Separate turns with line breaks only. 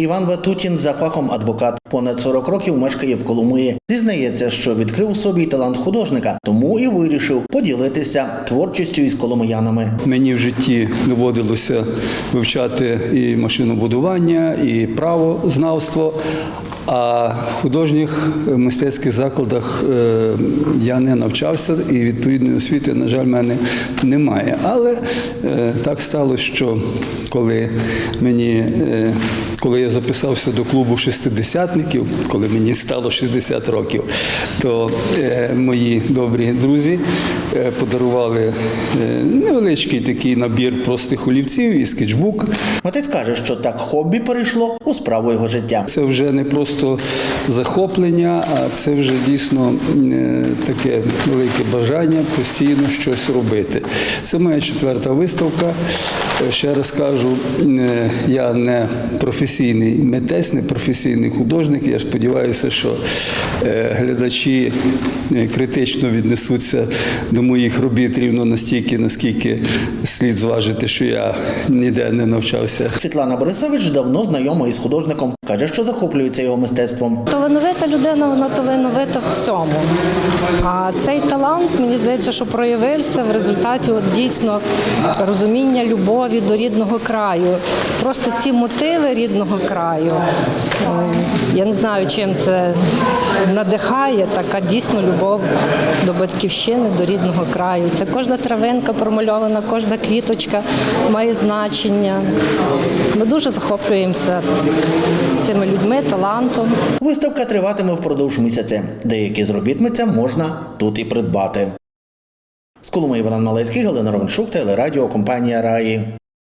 Іван Ватутін за фахом адвокат. Понад 40 років мешкає в Коломиї. Зізнається, що відкрив у собі талант художника, тому і вирішив поділитися творчістю із коломиянами.
Мені в житті доводилося вивчати і машинобудування, і правознавство. А в художніх мистецьких закладах е, я не навчався, і відповідної освіти, на жаль, мене немає. Але е, так сталося, що коли мені, е, коли я записався до клубу шестидесятників, коли мені стало 60 років, то е, мої добрі друзі е, подарували е, невеличкий такий набір простих олівців і скетчбук.
Отець каже, що так хобі перейшло у справу його життя.
Це вже не просто захоплення, а це вже дійсно таке велике бажання постійно щось робити. Це моя четверта виставка. Ще раз кажу, я не професійний митець, не професійний художник. Я сподіваюся, що е, глядачі е, критично віднесуться до моїх робіт рівно настільки, наскільки слід зважити, що я ніде не навчався
Світлана Борисович давно знайома із художником. каже, що захоплюється його мистецтвом.
Талановита людина, вона талановита в всьому. А цей талант, мені здається, що проявився в результаті от, дійсно розуміння любові до рідного краю. Просто ці мотиви рідного краю. ем, Я не знаю, чим це надихає, така дійсно любов до батьківщини, до рідного краю. Це кожна травинка промальована, кожна квіточка має значення. Ми дуже захоплюємося цими людьми, талантом.
Виставка триватиме впродовж місяця. Деякі з робіт митця можна тут і придбати. З Коломиї Іван Малецький, Галина Ровеншук, телерадіо компанія Раї.